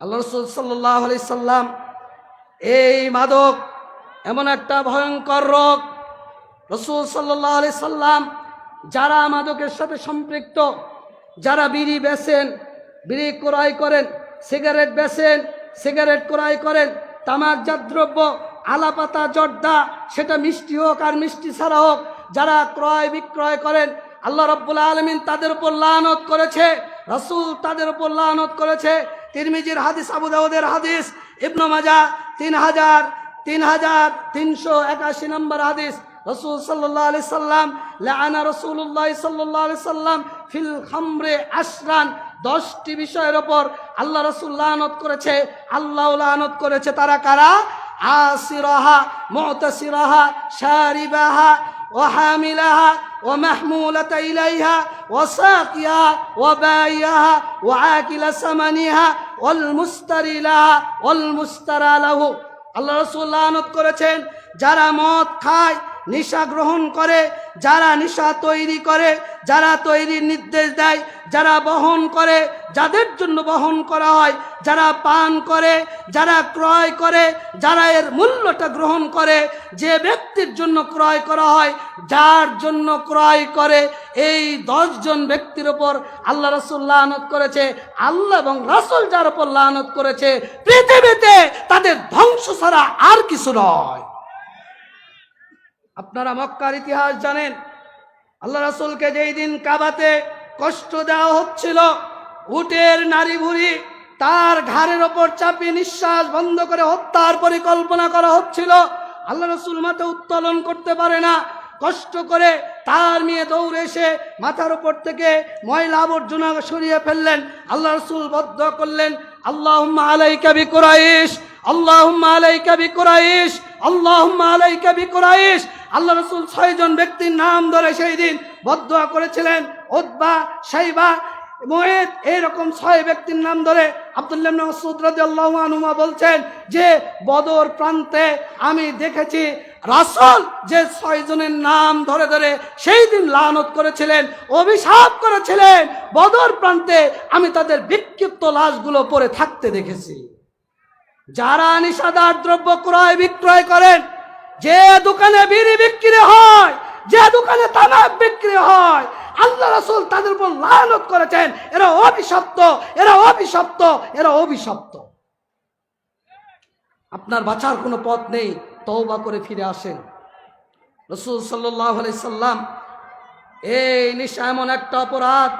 আল্লাহ রসুল সাল্লাহ আলি সাল্লাম, এই মাদক এমন একটা ভয়ঙ্কর রোগ। রসুল সাল্লাহ আলি সাল্লাম যারা মাদকের সাথে সম্পৃক্ত, যারা বিড়ি বেচেন, বিড়ি ক্রয় করেন, সিগারেট বেচেন, সিগারেট ক্রয় করেন তামাকজাত দ্রব্য আলাপাতা, জর্দা, সেটা মিষ্টি হোক আর মিষ্টি ছাড়া হোক, যারা ক্রয় বিক্রয় করেন, আল্লাহ রব্বুল আলমিন তাদের উপর লানত করেছে, রসুল তাদের উপর লানত করেছে তিরমিজির হাদিস, আবু দাউদের হাদিস, ইবনু মাজা তিন হাজার তিন হাজার তিনশো একাশি নম্বর হাদিস। রসুল সাল্লাহ আলি সাল্লাম লানা রসুল্লাহ সাল্লাহ আলি সাল্লাম ফিল খামরে আশরান, দশটি বিষয়ের ওপর আল্লাহ রসুল লানত করেছে আল্লাহ লানত করেছে। তারা কারা? আসিরাহা মুতাসিরাহা শারিবাহা وحاملها ومحمولة إليها وساقيها وبايها وعاكل ثمنها والمستري لها والمسترى له আল্লাহ রসুল লানত করেছেন যারা মদ খায়, নিশা গ্রহণ করে, যারা নিশা তৈরি করে, যারা তৈরির নির্দেশ দেয়, যারা বহন করে, যাদের জন্য বহন করা হয়, যারা পান করে, যারা ক্রয় করে, যারা এর মূল্যটা গ্রহণ করে, যে ব্যক্তির জন্য ক্রয় করা হয়, যার জন্য ক্রয় করে, এই দশজন ব্যক্তির ওপর আল্লাহ রসুল লানত করেছে, আল্লাহ এবং রাসুল যার ওপর লানত করেছে, পৃথিবীতে তাদের ধ্বংস ছাড়া আর কিছু নয়। আপনারা মক্কার ইতিহাস জানেন। আল্লাহ রাসুলকে যেই দিন কাবাতে কষ্ট দেওয়া হচ্ছিল, উটের নারী ভুড়ি তার ঘাড়ের ওপর চাপিয়ে নিঃশ্বাস বন্ধ করে হত্যার পরিকল্পনা করা হচ্ছিল। আল্লাহ রসুল মাথা উত্তোলন করতে পারে না। কষ্ট করে তার মেয়ে দৌড়ে এসে মাথার উপর থেকে ময়লা আবর্জনা সরিয়ে ফেললেন। আল্লাহ রসুল বদ্ধ করলেন আল্লাহ আলাইকা বি কুরাইশ আল্লাহ আলাইকা বি কুরাইশ আল্লাহ আলাইকা বি কুরাইশ। আল্লাহ রসুল ছয়জন ব্যক্তির নাম ধরে সেই দিন বদ্ধ করেছিলেন ওদবা সাইবা মোয়েদ এইরকম ছয় ব্যক্তির নাম ধরে আবদুল্লাহ বলছেন যে, বদর প্রান্তে আমি দেখেছি রাসূল যে ছয়জনের নাম ধরে ধরে সেই দিন লানত করেছিলেন, অভিশাপ করেছিলেন। বদর প্রান্তে আমি তাদের বিক্ষিপ্ত লাশগুলো পরে থাকতে দেখেছি। যারা নিষাদার দ্রব্য ক্রয় বিক্রয় করেন যে দোকানে বিড়ি বিক্রি হয়, যে দোকানে তামাক বিক্রি হয়, আল্লাহ রাসূল তাদের উপর লানত করেছেন। এরা অভিশপ্ত এরা অভিশপ্ত এরা অভিশপ্ত। আপনার বাঁচার কোনো পথ নেই, তওবা করে ফিরে আসেন। রসুল সাল্লাহ সাল্লাম, এই নিশা এমন একটা অপরাধ